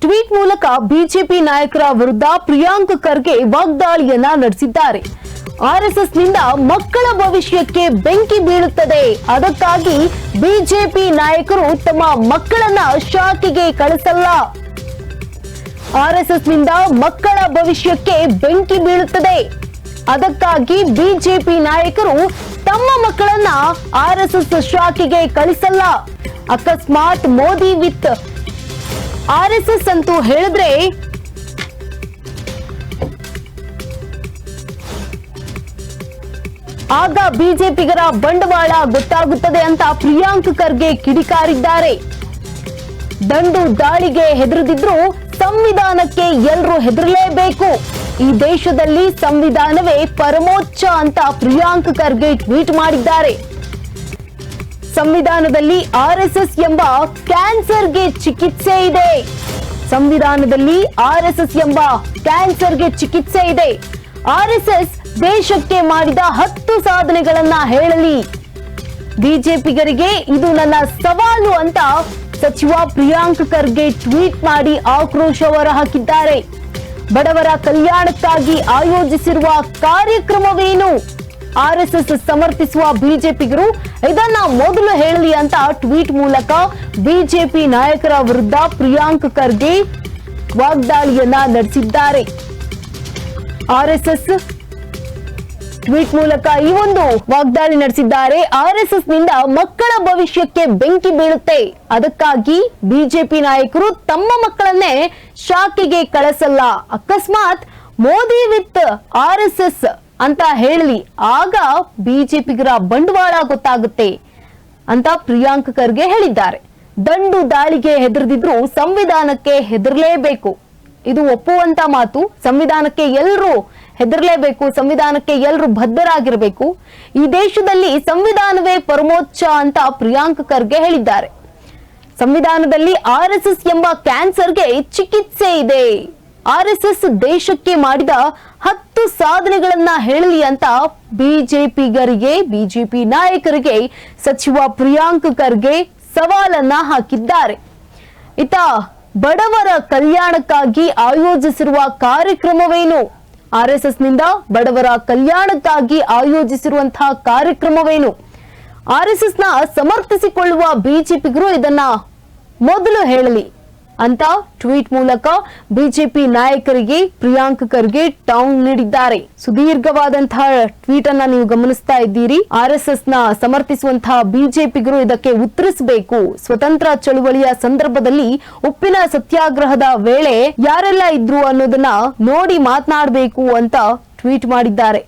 Tweet ಮೂಲಕ BJP ನಾಯಕರ ವಿರುದ್ಧ ಪ್ರಿಯಾಂಕ್ ಖರ್ಗೆ ವಾಗ್ದಾಳಿಯನ್ನ ನಡೆಸಿದ್ದಾರೆ. ಆರ್ಎಸ್ಎಸ್ನಿಂದ ಮಕ್ಕಳ ಭವಿಷ್ಯಕ್ಕೆ ಬೆಂಕಿ ಬೀಳುತ್ತದೆ. ಅದಕ್ಕಾಗಿ ಬಿಜೆಪಿ ನಾಯಕರು ತಮ್ಮ ಮಕ್ಕಳನ್ನ ಶಾಖೆಗೆ ಕಳಿಸಲ್ಲ. ಆರ್ಎಸ್ಎಸ್ನಿಂದ ಮಕ್ಕಳ ಭವಿಷ್ಯಕ್ಕೆ ಬೆಂಕಿ ಬೀಳುತ್ತದೆ. ಅದಕ್ಕಾಗಿ ಬಿಜೆಪಿ ನಾಯಕರು ತಮ್ಮ ಮಕ್ಕಳನ್ನ ಆರ್ಎಸ್ಎಸ್ ಶಾಖೆಗೆ ಕಳಿಸಲ್ಲ. ಅಕಸ್ಮಾತ್ ಮೋದಿ ವಿತ್ ಆರ್ಎಸ್ಎಸ್ ಅಂತೂ ಹೇಳಿದ್ರೆ ಆಗ ಬಿಜೆಪಿಗರ ಬಂಡವಾಳ ಗೊತ್ತಾಗುತ್ತದೆ ಅಂತ ಪ್ರಿಯಾಂಕ್ ಖರ್ಗೆ ಕಿಡಿಕಾರಿದ್ದಾರೆ. ದಂಡು ದಾಳಿಗೆ ಹೆದರದಿದ್ರು ಸಂವಿಧಾನಕ್ಕೆ ಎಲ್ಲರೂ ಹೆದರಲೇಬೇಕು. ಈ ದೇಶದಲ್ಲಿ ಸಂವಿಧಾನವೇ ಪರಮೋಚ್ಚ ಅಂತ ಪ್ರಿಯಾಂಕ್ ಖರ್ಗೆ ಟ್ವೀಟ್ ಮಾಡಿದ್ದಾರೆ. ಸಂವಿಧಾನದಲ್ಲಿ ಆರ್ಎಸ್ಎಸ್ ಎಂಬ ಕ್ಯಾನ್ಸರ್ಗೆ ಚಿಕಿತ್ಸೆ ಇದೆ. ಸಂವಿಧಾನದಲ್ಲಿ ಆರ್ಎಸ್ಎಸ್ ಎಂಬ ಕ್ಯಾನ್ಸರ್ಗೆ ಚಿಕಿತ್ಸೆ ಇದೆ. ಆರ್ಎಸ್ಎಸ್ ದೇಶಕ್ಕೆ ಮಾಡಿದ ಹತ್ತು ಸಾಧನೆಗಳನ್ನ ಹೇಳಲಿ. ಬಿಜೆಪಿಗರಿಗೆ ಇದು ನನ್ನ ಸವಾಲು ಅಂತ ಸಚಿವ ಪ್ರಿಯಾಂಕ್ ಖರ್ಗೆ ಟ್ವೀಟ್ ಮಾಡಿ ಆಕ್ರೋಶ ಹೊರಹಾಕಿದ್ದಾರೆ. ಬಡವರ ಕಲ್ಯಾಣಕ್ಕಾಗಿ ಆಯೋಜಿಸಿರುವ ಕಾರ್ಯಕ್ರಮವೇನು? ಆರ್ಎಸ್ಎಸ್ ಸಮರ್ಥಿಸುವ ಬಿಜೆಪಿಗರು ಇದನ್ನ ಮೊದಲು ಹೇಳಲಿ ಅಂತ ಟ್ವೀಟ್ ಮೂಲಕ ಬಿಜೆಪಿ ನಾಯಕರ ವಿರುದ್ಧ ಪ್ರಿಯಾಂಕ್ ಖರ್ಗೆ ವಾಗ್ದಾಳಿಯನ್ನ ನಡೆಸಿದ್ದಾರೆ. ಆರ್ಎಸ್ಎಸ್ ಟ್ವೀಟ್ ಮೂಲಕ ಈ ಒಂದು ವಾಗ್ದಾಳಿ ನಡೆಸಿದ್ದಾರೆ. ಆರ್ಎಸ್ಎಸ್ನಿಂದ ಮಕ್ಕಳ ಭವಿಷ್ಯಕ್ಕೆ ಬೆಂಕಿ ಬೀಳುತ್ತೆ. ಅದಕ್ಕಾಗಿ ಬಿಜೆಪಿ ನಾಯಕರು ತಮ್ಮ ಮಕ್ಕಳನ್ನೇ ಶಾಖೆಗೆ ಕಳಸಲ್ಲ. ಅಕಸ್ಮಾತ್ ಮೋದಿ ವಿತ್ ಆರ್ಎಸ್ಎಸ್ ಅಂತ ಹೇಳಲಿ. ಆಗ ಬಿಜೆಪಿಗರ ಬಂಡವಾಳ ಗೊತ್ತಾಗುತ್ತೆ ಅಂತ ಪ್ರಿಯಾಂಕ್ ಖರ್ಗೆ ಹೇಳಿದ್ದಾರೆ. ದಂಡು ದಾಳಿಗೆ ಹೆದರದಿದ್ರು ಸಂವಿಧಾನಕ್ಕೆ ಹೆದರಲೇಬೇಕು. ಇದು ಒಪ್ಪುವಂತ ಮಾತು. ಸಂವಿಧಾನಕ್ಕೆ ಎಲ್ಲರೂ ಹೆದರಲೇಬೇಕು. ಸಂವಿಧಾನಕ್ಕೆ ಎಲ್ಲರೂ ಬದ್ಧರಾಗಿರಬೇಕು. ಈ ದೇಶದಲ್ಲಿ ಸಂವಿಧಾನವೇ ಪರಮೋಚ್ಚ ಅಂತ ಪ್ರಿಯಾಂಕ್ ಖರ್ಗೆ ಹೇಳಿದ್ದಾರೆ. ಸಂವಿಧಾನದಲ್ಲಿ ಆರ್ ಎಸ್ ಎಸ್ ಎಂಬ ಕ್ಯಾನ್ಸರ್ಗೆ ಚಿಕಿತ್ಸೆ ಇದೆ. ಆರ್ಎಸ್ಎಸ್ ದೇಶಕ್ಕೆ ಮಾಡಿದ ಹತ್ತು ಸಾಧನೆಗಳನ್ನ ಹೇಳಲಿ ಅಂತ ಬಿಜೆಪಿಗರಿಗೆ, ಬಿಜೆಪಿ ನಾಯಕರಿಗೆ ಸಚಿವ ಪ್ರಿಯಾಂಕ್ ಖರ್ಗೆ ಸವಾಲನ್ನ ಹಾಕಿದ್ದಾರೆ. ಇತ ಬಡವರ ಕಲ್ಯಾಣಕ್ಕಾಗಿ ಆಯೋಜಿಸಿರುವ ಕಾರ್ಯಕ್ರಮವೇನು? ಆರ್ಎಸ್ಎಸ್ನಿಂದ ಬಡವರ ಕಲ್ಯಾಣಕ್ಕಾಗಿ ಆಯೋಜಿಸಿರುವಂತಹ ಕಾರ್ಯಕ್ರಮವೇನು? ಆರ್ಎಸ್ಎಸ್ನ ನ ಸಮರ್ಥಿಸಿಕೊಳ್ಳುವ ಬಿಜೆಪಿಗರು ಇದನ್ನ ಮೊದಲು ಹೇಳಲಿ. ಅಂತ ಟ್ವೀಟ್ ಮೂಲಕ ಬಿಜೆಪಿ ನಾಯಕರಿಗೆ ಪ್ರಿಯಾಂಕ್ ಖರ್ಗೆ ಟಾಂಗ್ ನೀಡಿದ್ದಾರೆ. ಸುದೀರ್ಘವಾದಂತಹ ಟ್ವೀಟ್ ಅನ್ನ ನೀವು ಗಮನಿಸ್ತಾ ಇದ್ದೀರಿ. ಆರ್ಎಸ್ಎಸ್ನ ಸಮರ್ಥಿಸುವಂತಹ ಬಿಜೆಪಿಗರು ಇದಕ್ಕೆ ಉತ್ತರಿಸಬೇಕು. ಸ್ವತಂತ್ರ ಚಳುವಳಿಯ ಸಂದರ್ಭದಲ್ಲಿ ಉಪ್ಪಿನ ಸತ್ಯಾಗ್ರಹದ ವೇಳೆ ಯಾರೆಲ್ಲ ಇದ್ರು ಅನ್ನೋದನ್ನ ನೋಡಿ ಮಾತನಾಡಬೇಕು ಅಂತ ಟ್ವೀಟ್ ಮಾಡಿದ್ದಾರೆ.